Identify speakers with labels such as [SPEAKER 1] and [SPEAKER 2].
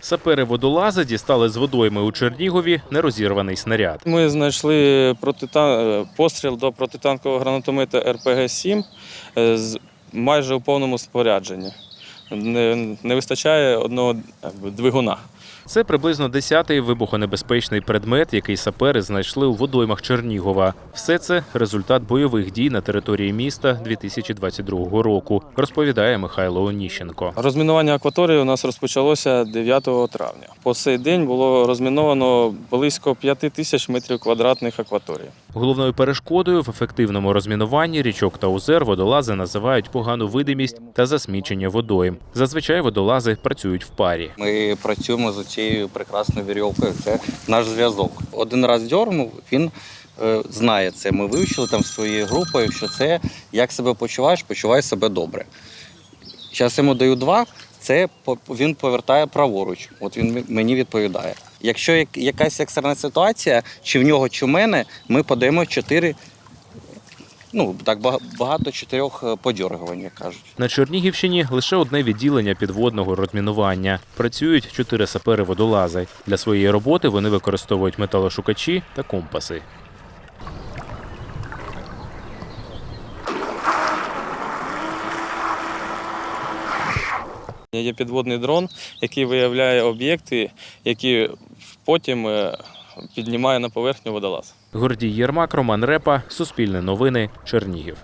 [SPEAKER 1] Сапери-водолази дістали з водойми у Чернігові нерозірваний снаряд.
[SPEAKER 2] Ми знайшли протитан... е, постріл до протитанкового гранатомета РПГ-7 е, з майже у повному спорядженні. Не, не вистачає одного двигуна.
[SPEAKER 1] Це приблизно 10-й вибухонебезпечний предмет, який сапери знайшли у водоймах Чернігова. Все це результат бойових дій на території міста 2022 року, розповідає Михайло Оніщенко.
[SPEAKER 2] Розмінування акваторії у нас розпочалося 9 травня. По цей день було розміновано близько 5 тисяч метрів квадратних акваторії.
[SPEAKER 1] Головною перешкодою в ефективному розмінуванні річок та озер водолази називають погану видимість та засмічення водойм. Зазвичай водолази працюють в парі.
[SPEAKER 3] Ми працюємо з цією прекрасною вірьовкою. Це наш зв'язок. Один раз дьорнув, він е, знає це. Ми вивчили там своєю групою, що це як себе почуваєш, почувай себе добре. Зараз йому даю два, це він повертає праворуч. От він мені відповідає. Якщо якась екстрена ситуація, чи в нього, чи в мене, ми подаємо чотири. Ну, так багато чотирьох е, як кажуть.
[SPEAKER 1] На Чернігівщині лише одне відділення підводного розмінування. Працюють чотири сапери-водолази. Для своєї роботи вони використовують металошукачі та компаси.
[SPEAKER 2] Є підводний дрон, який виявляє об'єкти, які потім е, піднімає на поверхню водолаз.
[SPEAKER 1] Гордій Єрмак, Роман Репа, Суспільне новини, Чернігів.